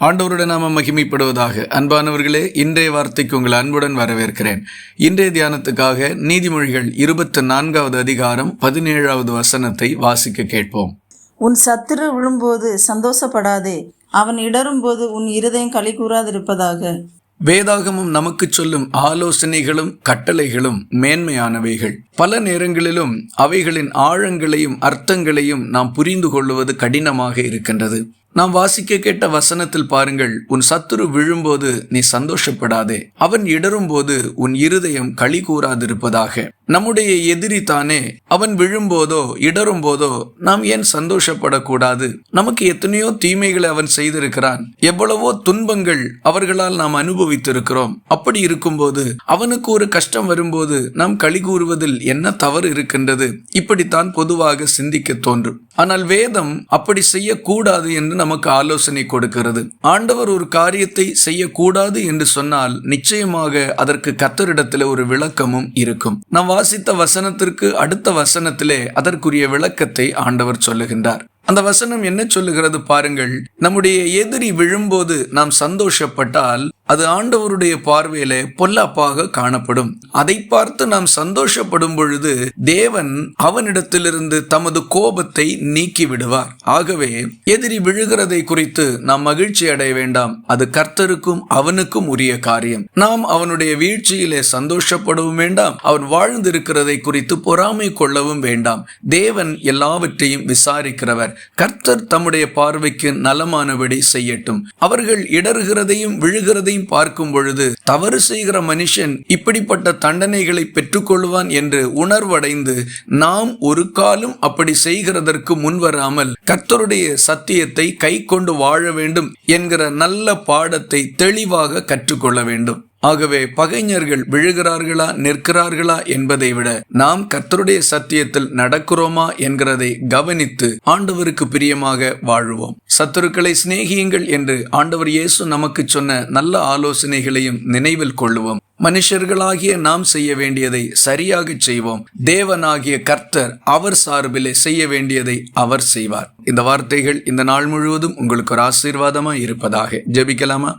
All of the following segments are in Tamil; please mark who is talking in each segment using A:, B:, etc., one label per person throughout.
A: ஆண்டவருடைய நாம மகிமைப்படுவதாக. அன்பானவர்களே இன்றைய வார்த்தைக்கு உங்கள் அன்புடன் வரவேற்கிறேன். இன்றைய தியானத்துக்காக நீதிமொழிகள் இருபத்தி நான்காவது அதிகாரம் பதினேழாவது வசனத்தை வாசிக்க கேட்போம்.
B: உன் சத்துரு விழும்போது சந்தோஷப்படாதே அவன் இடரும்போது உன் இருதயம் களி கூறாதிருப்பதாக.
A: வேதாகமம் நமக்கு சொல்லும் ஆலோசனைகளும் கட்டளைகளும் மேன்மையானவைகள். பல நேரங்களிலும் அவைகளின் ஆழங்களையும் அர்த்தங்களையும் நாம் புரிந்து கொள்வது கடினமாக இருக்கின்றது. நாம் வாசிக்க கேட்ட வசனத்தில் பாருங்கள் உன் சத்துரு விழும்போது நீ சந்தோஷப்படாதே. அவன் இடரும் போது உன் இருதயம் களி கூறாதிருப்பதாக. நம்முடைய எதிரி தானே அவன் விழும்போதோ இடரும் போதோ நாம் ஏன் சந்தோஷப்படக்கூடாது? நமக்கு எத்தனையோ தீமைகளை அவன் செய்திருக்கிறான். எவ்வளவோ துன்பங்கள் அவர்களால் நாம் அனுபவித்திருக்கிறோம். அப்படி இருக்கும்போது அவனுக்கு ஒரு கஷ்டம் வரும்போது நாம் களி கூறுவதில் என்ன தவறு இருக்கின்றது? இப்படித்தான் பொதுவாக சிந்திக்க தோன்றும். ஆனால் வேதம் அப்படி செய்யக்கூடாது என்று நமக்கு ஆலோசனை கொடுக்கிறது. ஆண்டவர் ஒரு காரியத்தை செய்யக்கூடாது என்று சொன்னால் நிச்சயமாக அதற்கு கத்தரிடத்தில் ஒரு விளக்கமும் இருக்கும். நாம் வாசித்த வசனத்திற்கு அடுத்த வசனத்திலே அதற்குரிய விளக்கத்தை ஆண்டவர் சொல்லுகின்றார். அந்த வசனம் என்ன சொல்லுகிறது பாருங்கள். நம்முடைய எதிரி விழும்போது நாம் சந்தோஷப்பட்டால் அது ஆண்டவருடைய பார்வையில பொல்லாப்பாக காணப்படும். அதை பார்த்து நாம் சந்தோஷப்படும் பொழுது தேவன் அவனிடத்திலிருந்து தமது கோபத்தை நீக்கி விடுவார் ஆகவே எதிரி விழுகிறதை குறித்து நாம் மகிழ்ச்சி அடைய வேண்டாம். அது கர்த்தருக்கும் அவனுக்கும் உரிய காரியம். நாம் அவனுடைய வீழ்ச்சியிலே சந்தோஷப்படவும் வேண்டாம். அவன் வாழ்ந்திருக்கிறதை குறித்து பொறாமை கொள்ளவும் வேண்டாம். தேவன் எல்லாவற்றையும் விசாரிக்கிறவர். கர்த்தர் தம்முடைய பார்வைக்கு நலமானபடி செய்யட்டும். அவர்கள் இடறுகிறதையும் விழுகிறதையும் பார்க்கும் பொழுது தவறு செய்கிற மனுஷன் இப்படிப்பட்ட தண்டனைகளை பெற்றுக்கொள்வான் என்று உணர்வடைந்து நாம் ஒரு காலம் அப்படி செய்கிறதற்கு முன்வராமல் கர்த்தருடைய சத்தியத்தை கை கொண்டு வாழ வேண்டும் என்கிற நல்ல பாடத்தை தெளிவாக கற்றுக்கொள்ள வேண்டும். ஆகவே பகைஞர்கள் விழுகிறார்களா நிற்கிறார்களா என்பதை விட நாம் கர்த்தருடைய சத்தியத்தில் நடக்கிறோமா என்கிறதை கவனித்து ஆண்டவருக்கு பிரியமாக வாழ்வோம். சத்துருக்களை சிநேகியுங்கள் என்று ஆண்டவர் இயேசு நமக்கு சொன்ன நல்ல ஆலோசனைகளையும் நினைவில் கொள்ளுவோம். மனுஷர்களாகிய நாம் செய்ய வேண்டியதை சரியாக செய்வோம். தேவனாகிய கர்த்தர் அவர் சார்பிலே செய்ய வேண்டியதை அவர் செய்வார். இந்த வார்த்தைகள் இந்த நாள் முழுவதும் உங்களுக்கு ஒரு ஆசீர்வாதமா இருப்பதாக. ஜெபிக்கலாமா?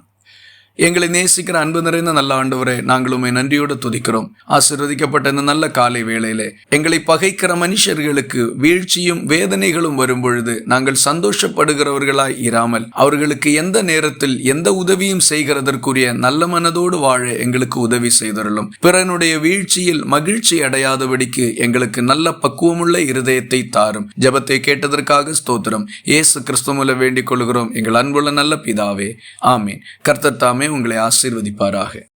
A: எங்களை நேசிக்கிற அன்பு நிறைந்த நல்ல ஆண்டவரே நாங்கள் உண்மை நன்றியோடு துதிக்கிறோம். ஆசிர்வதிக்கப்பட்ட இந்த நல்ல காலை வேளையிலே எங்களை பகைக்கிற மனுஷர்களுக்கு வீழ்ச்சியும் வேதனைகளும் வரும் பொழுது நாங்கள் சந்தோஷப்படுகிறவர்களாய் இராமல் அவர்களுக்கு எந்த நேரத்தில் எந்த உதவியும் செய்கிறதற்குரிய நல்ல மனதோடு வாழ எங்களுக்கு உதவி செய்தருளும். பிறனுடைய வீழ்ச்சியில் மகிழ்ச்சி அடையாதபடிக்கு எங்களுக்கு நல்ல பக்குவமுள்ள இருதயத்தை தாரும். ஜெபத்தை கேட்டதற்காக ஸ்தோத்திரம். இயேசு கிறிஸ்து வேண்டிக் கொள்கிறோம். எங்கள் அன்புள்ள நல்ல பிதாவே ஆமீன். கர்த்தர் எல்லாமே உங்களை ஆசீர்வதிப்பாராக.